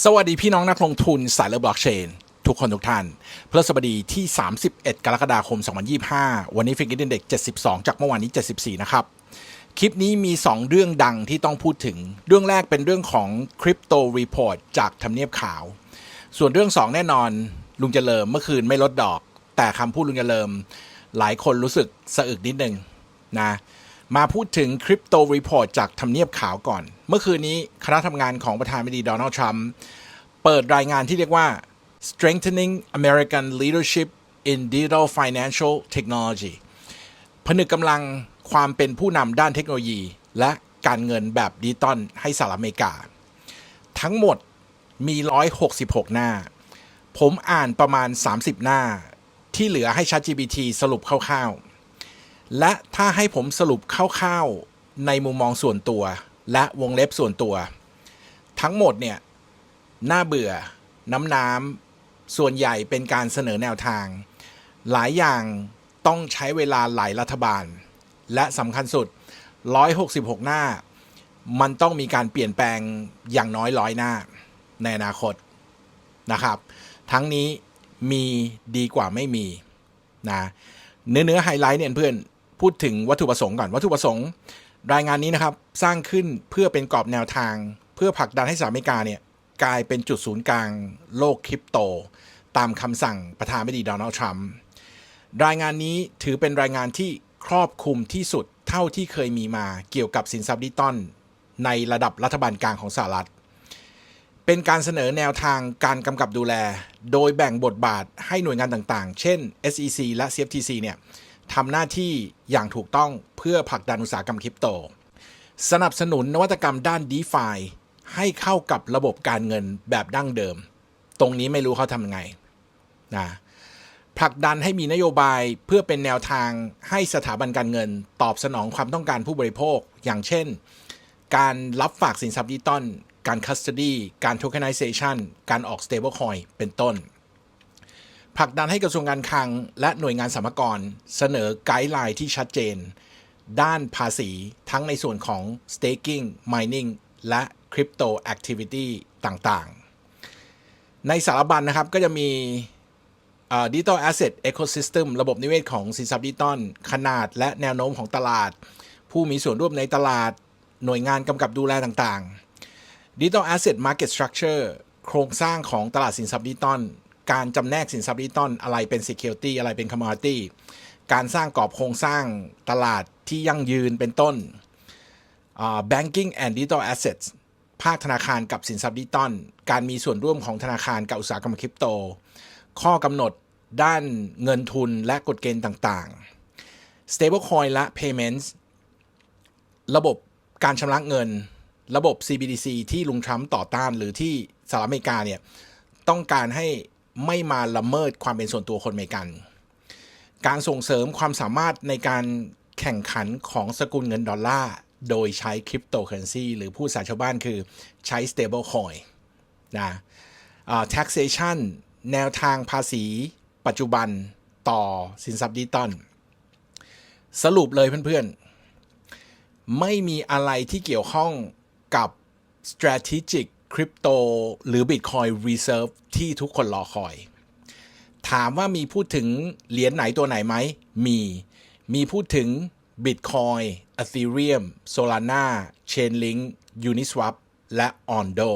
สวัสดีพี่น้องนักลงทุนสายเลือบล็อกเชน ทุกคนทุกท่านพฤหัสบดีที่ 31 กรกฎาคม 2025 วันนี้ฟิกเกอร์เด็ก 72 จากเมื่อวานนี้ 74 นะครับ คลิปนี้มี 2 เรื่องดังที่ต้องพูดถึง เรื่องแรกเป็นเรื่องของคริปโตรีพอร์ตจากทำเนียบขาว ส่วนเรื่อง 2 แน่นอน ลุงเจริญเมื่อคืนไม่ลดดอก แต่คำพูดลุงเจริญหลายคนรู้สึกสะอึกนิดนึงนะ มาพูดถึงคริปโตรีพอร์ตจากทำเนียบขาวก่อน เมื่อคืนนี้คณะทำงานของประธานาธิบดีโดนัลด์ทรัมป์เปิดรายงานที่เรียกว่า strengthening American leadership in digital financial technology ผนึกกำลังความเป็นผู้นำด้านเทคโนโลยี และการเงินแบบดิจิตอลให้สหรัฐอเมริกา ทั้งหมดมี 166 หน้า ผมอ่านประมาณ 30 หน้า ที่เหลือให้ ChatGPT สรุปคร่าวๆ และถ้าให้ผมสรุปคร่าวๆในมุมมองส่วนตัว และวงเล็บส่วนตัว ทั้งหมดเนี่ยน่าเบื่อ น้ำน้ำส่วนใหญ่เป็นการเสนอแนวทาง หลายอย่างต้องใช้เวลาหลายรัฐบาล และสำคัญสุด 166 หน้า มันต้องมีการเปลี่ยนแปลงอย่างน้อยร้อยหน้า ในอนาคตนะครับ ทั้งนี้มีดีกว่าไม่มีนะเนื้อเนื้อไฮไลท์เนี่ยเพื่อน พูดถึงวัตถุประสงค์ก่อนวัตถุประสงค์ รายงานนี้นะครับสร้างขึ้นเพื่อเป็นกรอบแนวทาง เพื่อผลักดันให้สหรัฐอเมริกาเนี่ยกลายเป็นจุดศูนย์กลางโลกคริปโต ตามคำสั่งประธานาธิบดีโดนัลด์ทรัมป์รายงานนี้ถือเป็นรายงานที่ครอบคลุมที่สุดเท่าที่เคยมีมาเกี่ยวกับสินทรัพย์ดิจิตอลในระดับรัฐบาลกลางของสหรัฐ เป็นการเสนอแนวทางการกำกับดูแล โดยแบ่งบทบาทให้หน่วยงานต่างๆ เช่น SEC และ CFTC เนี่ย ทำหน้าที่อย่างถูกต้องเพื่อผลักดันอุตสาหกรรมคริปโต สนับสนุนนวัตกรรมด้าน DeFi ให้เข้ากับระบบการเงินแบบดั้งเดิม ตรงนี้ไม่รู้เขาทำไงนะผลักดันให้มีนโยบายเพื่อเป็นแนวทางให้สถาบันการเงิน ตอบสนองความต้องการผู้บริโภค อย่างเช่น การรับฝากสินทรัพย์ดิจิตอลการ custody การ tokenization การออก stablecoin เป็นต้น ผลักดันให้กระทรวงการคลัง และหน่วยงานสรรพากรเสนอไกด์ไลน์ที่ชัดเจน ด้านภาษีทั้งในส่วนของ staking mining และ crypto activity ต่างๆ ในสารบัญนะครับก็จะมีดิจิ t a l asset ecosystem ระบบนิเวศของสินทรัพย์ดิจิตอลขนาดและแนวโน้มของตลาด ผู้มีส่วนร่วมในตลาด หน่วยงานกำกับดูแลต่างๆ Digital Asset Market Structure โครงสร้างของตลาดสินทรัพย์ดิจิตอล การจำแนกสินทรัพย์ดิจิตอลอะไรเป็น Security อะไรเป็น Commodity การสร้างกรอบโครงสร้างตลาดที่ยั่งยืนเป็นต้น Banking and Digital Assets ภาคธนาคารกับสินทรัพย์ดิจิตอลการมีส่วนร่วมของธนาคารกับอุตสาหกรรมคริปโต ข้อกำหนดด้านเงินทุนและกฎเกณฑ์ต่างๆ Stablecoin และ Payments ระบบการชำระเงิน ระบบ CBDC ที่ลุงทรัมป์ต่อต้านหรือที่สหรัฐอเมริกาเนี่ยต้องการให้ ไม่มาละเมิดความเป็นส่วนตัวคนอเมริกัน การส่งเสริมความสามารถในการแข่งขันของสกุลเงินดอลลาร์โดยใช้คริปโตเคอเรนซีหรือผู้สาชาวบ้านคือใช้ stable coin นะ taxation แนวทางภาษีปัจจุบันต่อสินทรัพย์ดิจิตอลสรุปเลยเพื่อนๆ ไม่มีอะไรที่เกี่ยวข้องกับ strategic crypto หรือ Bitcoin Reserve ที่ทุกคนรอคอย ถามว่ามีพูดถึงเหรียญไหนตัวไหนไหม มี มีพูดถึง Bitcoin Ethereum Solana Chainlink Uniswap และ Ondo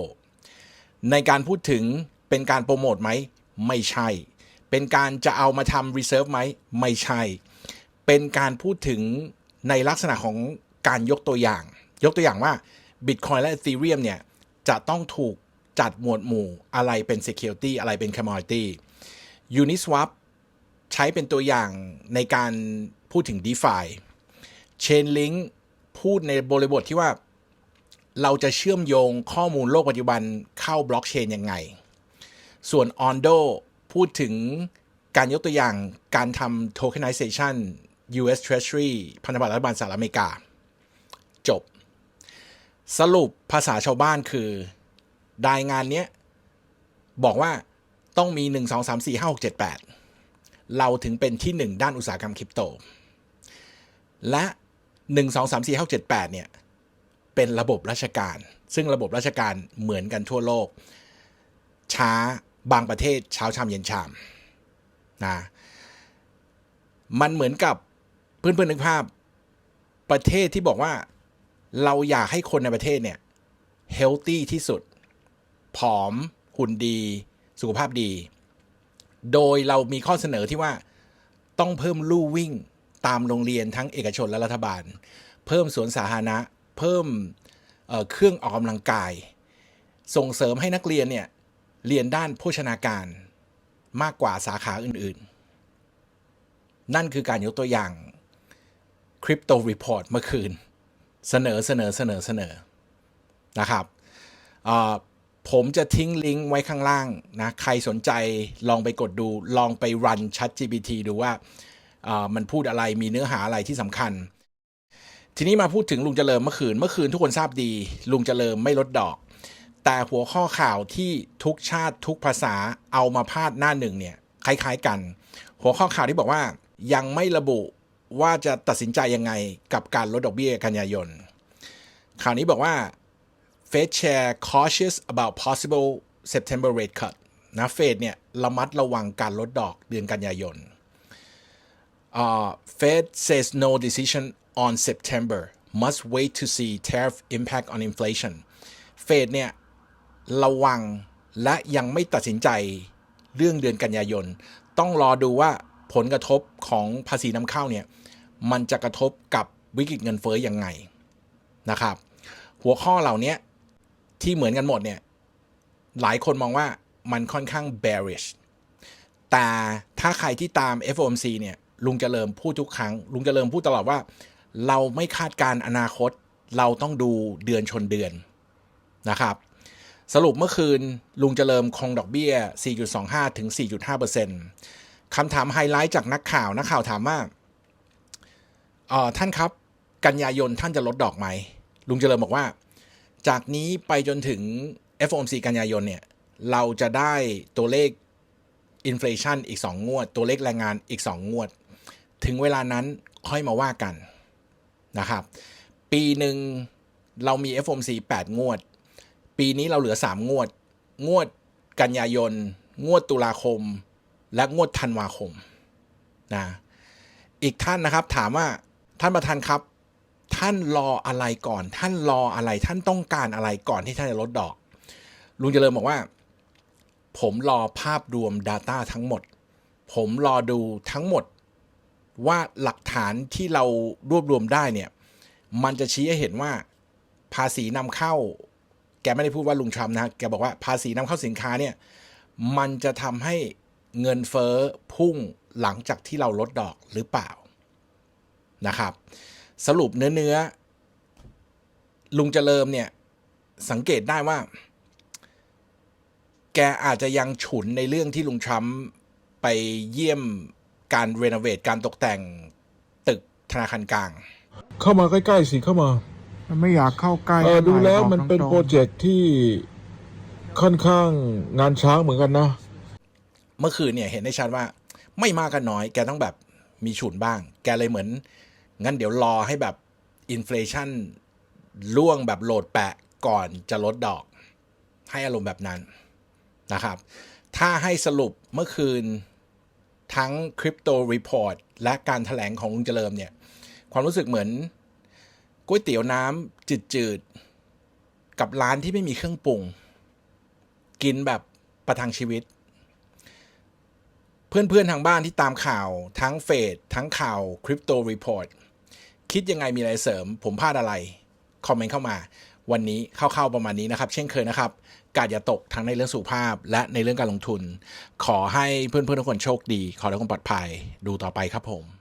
ในการพูดถึงเป็นการโปรโมทไหม ไม่ใช่ เป็นการจะเอามาทำ reserve ไหม ไม่ใช่ เป็นการพูดถึงในลักษณะของการยกตัวอย่าง ยกตัวอย่างว่า Bitcoin และ Ethereum เนี่ย จะต้องถูกจัดหมวดหมู่อะไรเป็น security อะไรเป็น commodity Uniswap ใช้เป็นตัวอย่างในการพูดถึง DeFi Chainlink พูดในบริบทที่ว่า เราจะเชื่อมโยงข้อมูลโลกปัจจุบันเข้าบล็อกเชนยังไง ส่วน Ondo พูดถึงการยกตัวอย่างการทำ tokenization US Treasury พันธบัตรรัฐบาลสหรัฐอเมริกา จบ สรุปภาษาชาวบ้านคือรายงานเนี้ย บอกว่าต้องมี 1 2 3 4 5 6 7 8 เราถึงเป็นที่ 1 ด้านอุตสาหกรรมคริปโต และ 1 2 3 4 5 6 7 8 เนี่ย เป็นระบบราชการ ซึ่งระบบราชการเหมือนกันทั่วโลก ช้าบางประเทศเช้าชามเย็นชามนะมันเหมือนกับเพื่อนๆนึกภาพประเทศที่บอกว่า เราอยากให้คนในประเทศเนี่ยเฮลตี้ที่สุด ผอม หุ่นดี สุขภาพดี โดยเรามีข้อเสนอที่ว่าต้องเพิ่มลู่วิ่งตามโรงเรียนทั้งเอกชนและรัฐบาล เพิ่มสวนสาธารณะ เพิ่มเเครื่องออกกำลังกาย ส่งเสริมให้นักเรียนเนี่ยเรียนด้านโภชนาการมากกว่าสาขาอื่นๆ นั่นคือการยกตัวอย่างคริปโตรีพอร์ตเมื่อคืน เสนอเสนอเสนอเสนอนะครับผมจะทิ้งลิงก์ไว้ข้างล่างนะใครสนใจลองไปกดดูลองไปรัน Chat GPT ดูว่ามันพูดอะไรมีเนื้อหาอะไรที่สำคัญ ทีนี้มาพูดถึงลุงเจริญเมื่อคืนเมื่อคืนทุกคนทราบดี ลุงเจริญไม่ลดดอก แต่หัวข้อข่าวที่ทุกชาติทุกภาษาเอามาพาดหน้าหนึ่งเนี่ยคล้ายๆกัน หัวข้อข่าวที่บอกว่ายังไม่ระบุ ว่าจะตัดสินใจยังไงกับการลดดอกเบี้ยกันยายน ข่าวนี้บอกว่า Fed Chair cautious about possible September rate cut นะเฟดเนี่ยระมัดระวังการลดดอกเดือนกันยายน Fed says no decision on September must wait to see tariff impact on inflation เฟดเนี่ยระวังและยังไม่ตัดสินใจเรื่องเดือนกันยายน ต้องรอดูว่า ผลกระทบของภาษีนำเข้าเนี่ยมันจะกระทบกับวิกฤตเงินเฟ้อยังไงนะครับ หัวข้อเหล่านี้ที่เหมือนกันหมดเนี่ยหลายคนมองว่ามันค่อนข้าง bearish แต่ถ้าใครที่ตาม FOMC เนี่ยลุงเจริญพูดทุกครั้ง ลุงเจริญพูดตลอดว่า เราไม่คาดการณ์อนาคต เราต้องดูเดือนชนเดือนนะครับ สรุปเมื่อคืนลุงเจริญคงดอกเบี้ย 4.25 ถึง 4.5% คำถามไฮไลท์จากนักข่าวนักข่าวถามว่าเออท่านครับ กันยายนท่านจะลดดอกไหม ลุงเจริญบอกว่า จากนี้ไปจนถึง FOMC กันยายนเนี่ย เราจะได้ตัวเลขอินฟลชันอีก 2 งวด ตัวเลขแรงงานอีก 2 งวด ถึงเวลานั้นค่อยมาว่ากันนะครับ ปีหนึ่งเรามี FOMC 8 งวด ปีนี้เราเหลือ 3 งวด งวดกันยายน งวดตุลาคม และงวดธันวาคมนะอีกท่านนะครับถามว่าท่านประธานครับ ท่านรออะไรก่อน ท่านรออะไร ท่านต้องการอะไรก่อนที่ท่านจะลดดอก ลุงเจริญบอกว่า ผมรอภาพรวม Data ทั้งหมด ผมรอดูทั้งหมดว่าหลักฐานที่เรารวบรวมได้เนี่ย มันจะชี้ให้เห็นว่าภาษีนำเข้า แกไม่ได้พูดว่าลุงทรัมป์นะ แกบอกว่าภาษีนำเข้าสินค้าเนี่ย มันจะทำให้ เงินเฟ้อพุ่งหลังจากที่เราลดดอกหรือเปล่านะครับ สรุปเนื้อเนื้อลุงเจริญเนี่ย สังเกตได้ว่า แกอาจจะยังฉุนในเรื่องที่ลุงทรัมป์ไปเยี่ยมการรีโนเวทการตกแต่งตึกธนาคารกลาง เข้ามาใกล้ๆสิเข้ามา มันไม่อยากเข้าใกล้เออท่าไหร่ดูแล้วบอกมันเป็นตงๆโปรเจกต์ที่ค่อนข้างงานช้างเหมือนกันนะ เมื่อคืนเนี่ยเห็นได้ชัดว่าไม่มากก็น้อย แกต้องแบบมีฉุนบ้าง แกเลยเหมือน งั้นเดี๋ยวรอให้แบบอินฟลชันล่วงแบบโหลดแปะก่อนจะลดดอก ให้อารมณ์แบบนั้นนะครับ ถ้าให้สรุปเมื่อคืนทั้งคริปโตรีพอร์ตและการถแถลงของลุงเจริญเนี่ย ความรู้สึกเหมือนก๋วยเตี๋ยวน้ำจืดๆ กับร้านที่ไม่มีเครื่องปรุง กินแบบประทังชีวิต เพื่อนๆทางบ้านที่ตามข่าวทั้งเฟดทั้งข่าวคริปโตรีพอร์ตคิดยังไงมีอะไรเสริม ผมพลาดอะไร คอมเมนต์เข้ามา วันนี้เข้าๆประมาณนี้นะครับ เช่นเคยนะครับ กาดอย่าตกทั้งในเรื่องสุขภาพ และในเรื่องการลงทุน ขอให้เพื่อนๆทุกคนโชคดี ขอให้ทุกคนปลอดภัย ดูต่อไปครับผม